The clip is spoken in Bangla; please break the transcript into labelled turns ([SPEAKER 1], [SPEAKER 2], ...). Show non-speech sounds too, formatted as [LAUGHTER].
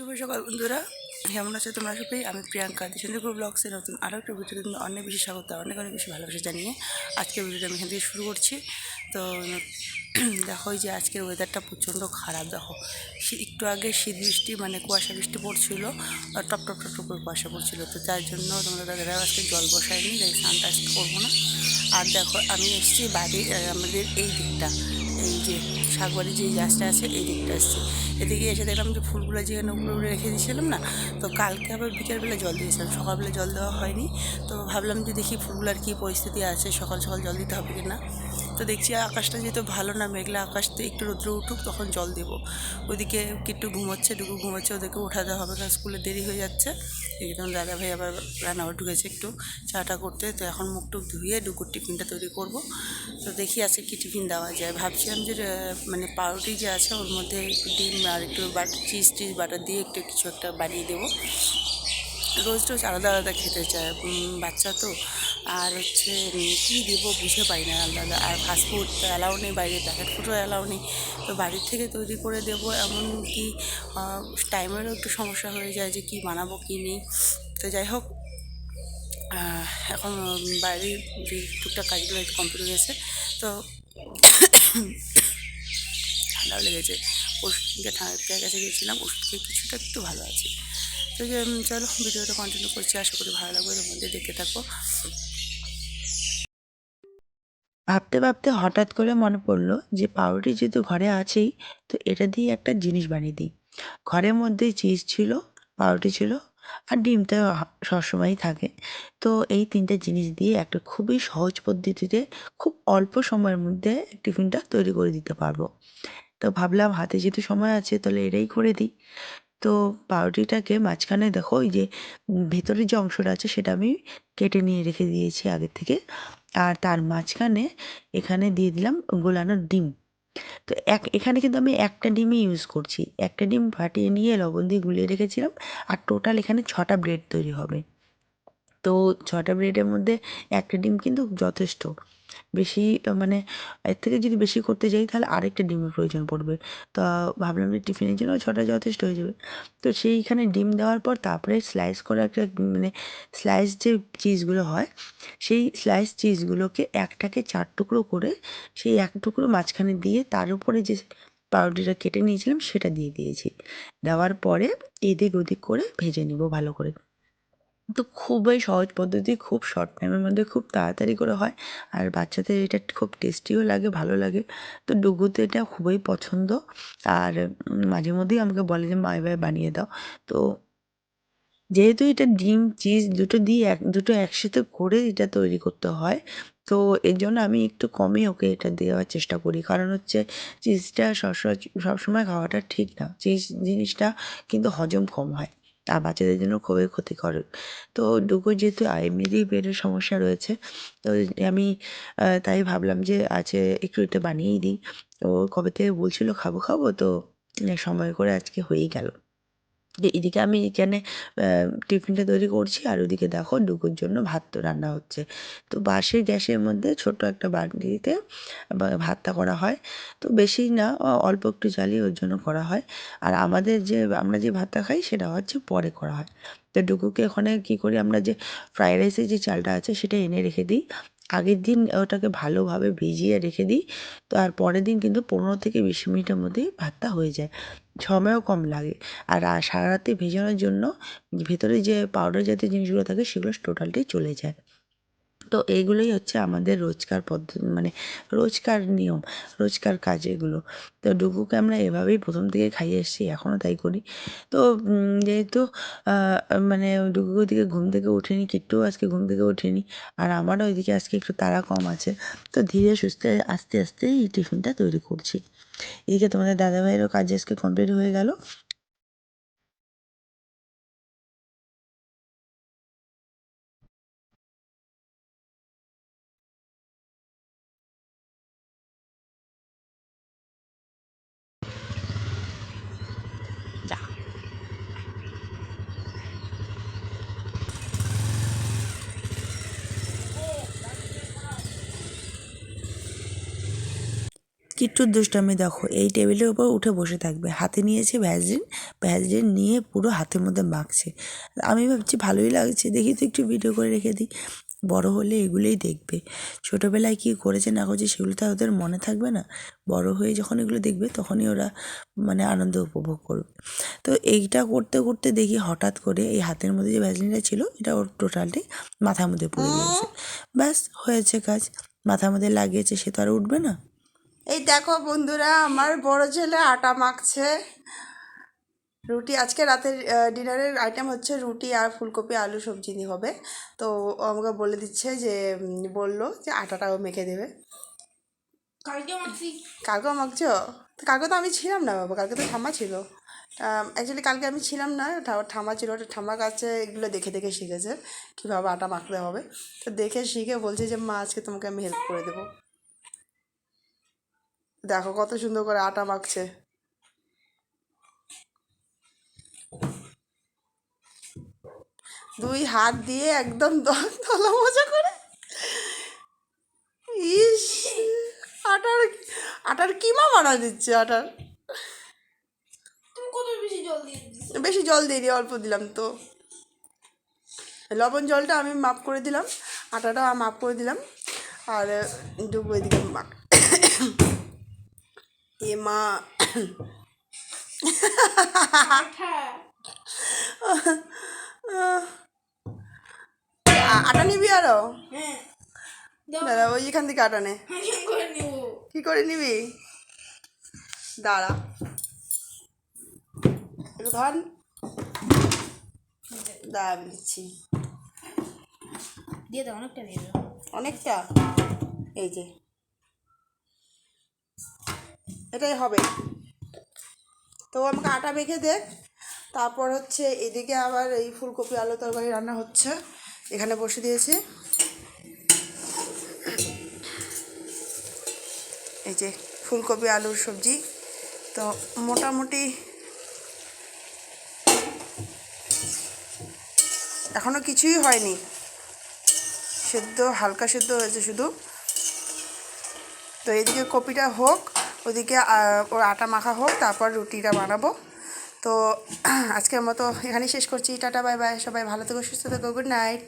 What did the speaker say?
[SPEAKER 1] শুভ সকাল বন্ধুরা। কেমন আছো তোমরা সবাই? আমি প্রিয়াঙ্কা। দিশান্দিপুর ব্লগসে নতুন আরও একটা ভিডিওতে কিন্তু অনেক বেশি স্বাগত অনেক অনেক বেশি ভালোবাসা জানিয়ে আজকের ভিডিওটা আমি এখান থেকে শুরু করছি। তো [CLEARS THROAT] দেখো যে আজকের ওয়েদারটা প্রচণ্ড খারাপ দেখো। একটু আগে শীত বৃষ্টি মানে কুয়াশা বৃষ্টি পড়ছিল টপ টপ টপ করে কুয়াশা পড়ছিল। তো যার জন্য তোমরা দাদারা আজকে জল বসায়নি তাই আজকে করব না। আর দেখো আমি এসেছি বাড়ি আহ, আমাদের এই দিকটা এই যে শাকবাড়ি যে গাছটা আছে, এই দিকটা আসছে। এদিকে এসে দেখলাম যে ফুলগুলো যেখানে উপরে রেখে দিয়েছিলাম না, তো কালকে আবার বিকেলবেলা জল দিয়েছিলাম। সকালবেলা জল দেওয়া হয়নি, তো ভাবলাম যে দেখি ফুলগুলোর কী পরিস্থিতি আছে, সকাল সকাল জল দিতে হবে কি না। তো দেখছি আকাশটা যেহেতু ভালো না, মেঘলা আকাশ, তো একটু রৌদ্র উঠুক তখন জল দেবো। ওদিকে কিট্টু ঘুমোচ্ছে ডুকু ঘুমোচ্ছে, ওদেরকে উঠাতে হবে কারণ স্কুলে দেরি হয়ে যাচ্ছে। তখন দাদা ভাই আবার রান্নাঘর ঢুকেছে একটু চাটা করতে। তো এখন মুখ টুক ধুয়ে ডুকুর টিফিনটা তৈরি করব। তো দেখি আজকে কী টিফিন দেওয়া যায়। ভাবছিলাম যে মানে পাউরুটি যে আছে ওর মধ্যে একটু ডিম আর একটু বাটার চিজ টিজ বাটার দিয়ে একটু কিছু একটা বানিয়ে দেবো। রোজ রোজ আলাদা আলাদা খেতে চায়। বাচ্চা তো আর হচ্ছে কী দেবো বুঝে পাই না, আলাদা আর ফাস্টফুড তো অ্যালাউ নেই, বাইরে প্যাকেট ফুডও অ্যালাউ নেই। তো বাড়ির থেকে তৈরি করে দেবো এমন কি টাইমেরও একটু সমস্যা হয়ে যায় যে কী বানাবো, কী নেই। তো যাই হোক এখন বাইরে যে টুকটাক কাজগুলো একটু কমপ্লিট গেছে, তো ঠান্ডাও লেগেছে। ওষুধকে ঠান্ডা কাছে গিয়েছিলাম, ওষুধ খেয়ে কিছুটা একটু ভালো আছে। তো চলো, ভিডিওটা কন্টিনিউ করছি, আশা করি ভালো লাগবে তোর মধ্যে দেখতে থাকো।
[SPEAKER 2] ভাবতে ভাবতে হঠাৎ করে মনে পড়ল যে পাউরুটি যেহেতু ঘরে আছেই, তো এটা দিয়ে একটা জিনিস বানিয়ে দিই। ঘরের মধ্যে চিজ ছিল, পাউরুটি ছিল আর ডিম তো সবসময়ই থাকে। তো এই তিনটে জিনিস দিয়ে একটা খুবই সহজ পদ্ধতিতে খুব অল্প সময়ের মধ্যে টিফিনটা তৈরি করে দিতে পারব। তো ভাবলাম হাতে যেহেতু সময় আছে তাহলে এটাই করে দিই। তো পাউরুটিটাকে মাঝখানে দেখো, ওই যে ভেতরের যে অংশটা আছে সেটা আমি কেটে নিয়ে রেখে দিয়েছি আগে থেকে। আর তার মাঝখানে এখানে দিয়ে দিলাম গোলানো ডিম। তো এক, এখানে কিন্তু আমি একটা ডিমই ইউজ করছি। একটা ডিম ফাটিয়ে নিয়ে লবণ দিয়ে গুলিয়ে রেখেছিলাম আর টোটাল এখানে ছটা ব্রেড তৈরি হবে। তো ছটা ব্রেডের মধ্যে একটা ডিম কিন্তু যথেষ্ট। বেশি মানে এর থেকে যদি বেশি করতে যাই তাহলে আরেকটা ডিমের প্রয়োজন পড়বে। তা ভাবলাম যে টিফিনের জন্য ছটা যথেষ্ট হয়ে যাবে। তো সেইখানে ডিম দেওয়ার পর তারপরে স্লাইস করে একটা মানে স্লাইস যে চিজগুলো হয়, সেই স্লাইস চিজগুলোকে একটাকে চার টুকরো করে সেই এক টুকরো মাঝখানে দিয়ে তার উপরে যে পাউরুটিটা কেটে নিয়েছিলাম সেটা দিয়ে দিয়েছি। দেওয়ার পরে এদিক ওদিক করে ভেজে নিব ভালো করে। তো খুবই সহজ পদ্ধতি, খুব শর্ট টাইমের মধ্যে খুব তাড়াতাড়ি করে হয়। আর বাচ্চাদের এটা খুব টেস্টিও লাগে, ভালো লাগে। তো ডুগুতে এটা খুবই পছন্দ। আর মাঝে মধ্যেই আমাকে বলে যে, মা এবার বানিয়ে দাও। তো যেহেতু এটা ডিম, চিজ দুটো দিয়ে এক, দুটো একসাথে করে এটা তৈরি করতে হয়, তো এর জন্য আমি একটু কমই ওকে এটা দেওয়ার চেষ্টা করি। কারণ হচ্ছে চিজটা সবসময় সবসময় খাওয়াটা ঠিক না। চিজ জিনিসটা কিন্তু হজম কম হয়। আর বাচ্চাদের জন্য খুবই ক্ষতিকর। তো ডুগো যেহেতু এমনিতেই পেটের সমস্যা রয়েছে, তো আমি তাই ভাবলাম যে আজকে একটু একটু বানিয়েই দিই। ও কবে থেকে বলছিল, খাব খাব? তো সময় করে আজকে হয়েই গেল। যে এদিকে আমি এখানে টিফিনটা তৈরি করছি আর ওদিকে দেখো ডুগুর জন্য ভাত তো রান্না হচ্ছে। তো বাসের গ্যাসের মধ্যে ছোট একটা বাটিতে ভাতটা করা হয়। তো বেশি না অল্প একটু জ্বালিয়ে ওর জন্য করা হয়। আর আমাদের যে, আমরা যে ভাতটা খাই সেটা হচ্ছে পরে করা হয়। তো ডুকুকে ওখানে কী করি আমরা যে ফ্রাইড রাইসের যে চালটা আছে সেটা এনে রেখে দিই। আগের দিন ওটাকে ভালোভাবে ভিজিয়ে রেখে দিই। তো আর পরের দিন কিন্তু পনেরো থেকে বিশ মিনিটের মধ্যেই ভাতটা হয়ে যায়। সময়ও কম লাগে। আর সারা রাতে ভেজানোর জন্য ভেতরে যে পাউডার জাতীয় জিনিসগুলো থাকে সেগুলো টোটালটাই চলে যায়। তো এইগুলোই হচ্ছে আমাদের রোজকার পদ্ধতি মানে রোজকার নিয়ম, রোজকার কাজ এগুলো। তো ডুগুকে আমরা এভাবেই প্রথম থেকে খাইয়ে এসেছি, এখনও তাই করি। তো যেহেতু মানে ডুগু ওদিকে ঘুম থেকে ওঠেনি কিট্টুও আজকে ঘুম থেকে ওঠেনি, আর আমারও ওইদিকে আজকে একটু তাড়া কম আছে, তো ধীরে সুস্থে আস্তে আস্তে এই টিফিনটা তৈরি করছি। এদিকে তোমাদের দাদাভাইয়েরও কাজ আজকে কমপ্লিট হয়ে গেল। কিট্টুর দুষ্টামি দেখো। এই টেবিলের উপর উঠে বসে থাকবে। হাতে নিয়েছে ভ্যাসলিন। ভ্যাসলিন নিয়ে পুরো হাতের মধ্যে মাখছে আমি ভাবছি ভালোই লাগছে। দেখি তো একটু ভিডিও করে রেখে দিই। বড় হলে এগুলোই দেখবে। ছোটোবেলায় কী করেছে না করেছে সেগুলো তো ওদের মনে থাকবে না। বড় হয়ে যখন এগুলো দেখবে তখনই ওরা মানে আনন্দ উপভোগ করবে। তো এইটা করতে করতে দেখি হঠাৎ করে এই হাতের মধ্যে যে ভ্যাসলিনটা ছিল, এটা ওর টোটালটাই মাথার মধ্যে পড়ে গিয়েছে। ব্যাস, হয়েছে কাজ। মাথার মধ্যে লাগিয়েছে, সে তো আর উঠবে না।
[SPEAKER 3] এই দেখো বন্ধুরা আমার বড় ছেলে আটা মাখছে। রুটি আজকে রাতের ডিনারের আইটেম হচ্ছে রুটি আর ফুলকপি আলু সবজি দিয়ে হবে। তো আমাকে বলে দিচ্ছে যে বলল যে আটাটাও মেখে দেবে।
[SPEAKER 4] কালকে মাখছি।
[SPEAKER 3] কালকেও মাখছো? তো কালকে তো আমি ছিলাম না বাবা কালকে তো ঠাম্মা ছিল। অ্যাকচুয়ালি কালকে আমি ছিলাম না ঠাম্মা ছিল ওটা ঠাম্মার কাছে এগুলো দেখে দেখে শিখেছে কীভাবে আটা মাখতে হবে। তো দেখে শিখে বলছে যে মা আজকে তোমাকে আমি হেল্প করে দেবো। দেখো কত সুন্দর করে আটা মাখছে। দুই হাত দিয়ে একদম তলা মজা করে। ইস আটার আটার কিমা বানা দিচ্ছে আটার?
[SPEAKER 4] বেশি জল দিয়ে
[SPEAKER 3] বেশি জল দিয়ে দিয়ে অল্প দিলাম তো। লবণ জলটা আমি মাপ করে দিলাম আটাটা মাপ করে দিলাম আর ডুবো এদিকে মাখ এ মা আটা নিবি আরও?
[SPEAKER 4] হ্যাঁ।
[SPEAKER 3] দাদা ওই এখান থেকে আটা নে। কি করে নিবি? দাঁড়া। একটু ধর। দাঁড়া দিচ্ছি।
[SPEAKER 4] দিয়ে দাও অনেকটা দিয়ে দাও।
[SPEAKER 3] অনেকটা? এই যে। এটাই হবে। তো আমাকে আটা মেখে দে। তারপর হচ্ছে এদিকে আবার এই ফুলকপি আলু তরকারি রান্না হচ্ছে। এখানে বসে দিয়েছি। এই যে ফুলকপি আলুর সবজি। তো মোটামুটি এখনও কিছুই হয়নি। সেদ্ধ, হালকা সেদ্ধ হয়েছে শুধু। তো এদিকে কপিটা হোক। ওদিকে ওর আটা মাখা হোক, তারপর রুটিটা বানাবো। তো [CLEARS THROAT] আজকের মতো এখানেই শেষ করছি। Tata, bye bye. সবাই ভালো থেকো, সুস্থ থেকো। Good night.